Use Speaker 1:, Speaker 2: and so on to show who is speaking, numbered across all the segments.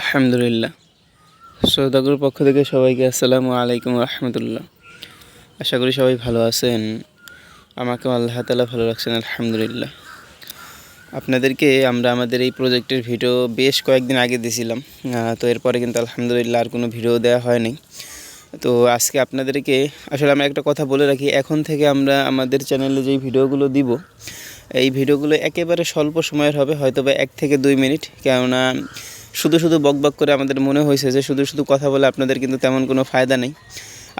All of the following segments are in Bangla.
Speaker 1: আলহামদুলিল্লাহ। সৌদাগর পক্ষ থেকে সবাইকে আসসালামু আলাইকুম রহমতুল্লাহ। আশা করি সবাই ভালো আছেন। আমাকেও আল্লাহ তালা ভালো রাখছেন, আলহামদুলিল্লাহ। আপনাদেরকে আমরা আমাদের এই প্রজেক্টের ভিডিও বেশ কয়েকদিন আগে দিয়েছিলাম। তো এরপরে কিন্তু আলহামদুলিল্লাহ আর কোনো ভিডিও দেওয়া হয়নি। তো আজকে আপনাদেরকে আসলে আমরা একটা কথা বলে রাখি, এখন থেকে আমরা আমাদের চ্যানেলে যেই ভিডিওগুলো দিব, এই ভিডিওগুলো একেবারে স্বল্প সময়ের হবে হয়তো বা এক থেকে দুই মিনিট। কেননা শুধু শুধু বকবক করে আমাদের মনে হয়েছে যে শুধু শুধু কথা বলে আপনাদের কিন্তু তেমন কোনো ফায়দা নেই।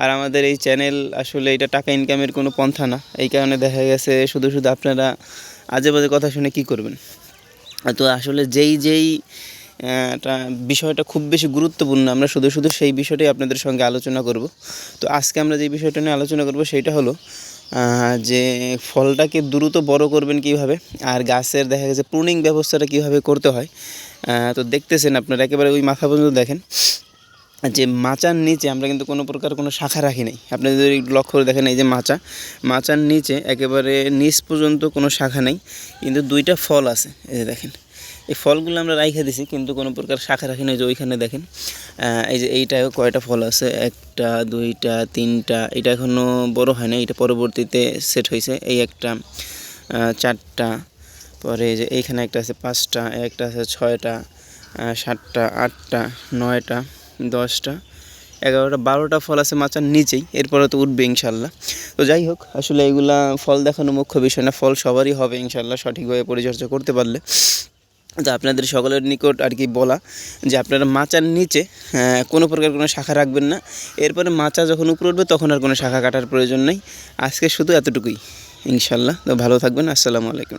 Speaker 1: আর আমাদের এই চ্যানেল আসলে এটা টাকা ইনকামের কোনো পন্থা না। এই কারণে দেখা গেছে শুধু শুধু আপনারা আজে বাজে কথা শুনে কি করবেন? তো আসলে যেই যেই বিষয়টা খুব বেশি গুরুত্বপূর্ণ। আমরা শুধু শুধু সেই বিষয়টাই আপনাদের সঙ্গে আলোচনা করব। তো আজকে আমরা যে বিষয়টা নিয়ে আলোচনা করব সেইটা হলো যে ফলটাকে দ্রুত বড় করবেন কীভাবে আর গাছের দেখা গেছে প্রুনিং ব্যবস্থাটা কীভাবে করতে হয়। তো দেখতেছেন আপনারা, একেবারে ওই মাথা পর্যন্ত দেখেন। যে মাচার নিচে আমরা কিন্তু কোনো প্রকার কোনো শাখা রাখি নাই। আপনি যদি লক্ষ্য করে দেখেন, এই যে মাচা, মাচার নিচে একেবারে নিচ পর্যন্ত কোনো শাখা নেই, কিন্তু দুইটা ফল আছে। এই যে দেখেন এই ফলগুলো আমরা রাইখে দিছি, কিন্তু কোনো প্রকার শাখা রাখি নাই যে ওইখানে দেখেন। এই যে এইটাও কয়টা ফল আছে? একটা, দুইটা, তিনটা, এটা এখনও বড় হয় না এটা পরবর্তীতে সেট হয়েছে। এই একটা চারটা, পরে যে এইখানে একটা আছে পাঁচটা একটা আছে ছয়টা সাতটা, আটটা, নয়টা, দশটা, এগারোটা, বারোটা ফল আছে মাচার নিচেই, এরপরে তো উঠবে ইনশাল্লাহ। তো যাই হোক, আসলে এগুলা ফল দেখানো মুখ্য বিষয় না, ফল সবারই হবে ইনশাল্লাহ, সঠিকভাবে পরিচর্যা করতে পারলে। তো আপনাদের সকলের নিকট আর কি বলা যে আপনারা মাচার নিচে কোনো প্রকার কোনো শাখা রাখবেন না। এরপরে মাচা যখন উপরে উঠবে, তখন আর কোনো শাখা কাটার প্রয়োজন নেই। আজকে শুধু এতটুকুই। ইনশাল্লাহ তো ভালো থাকবেন। আসসালামু আলাইকুম।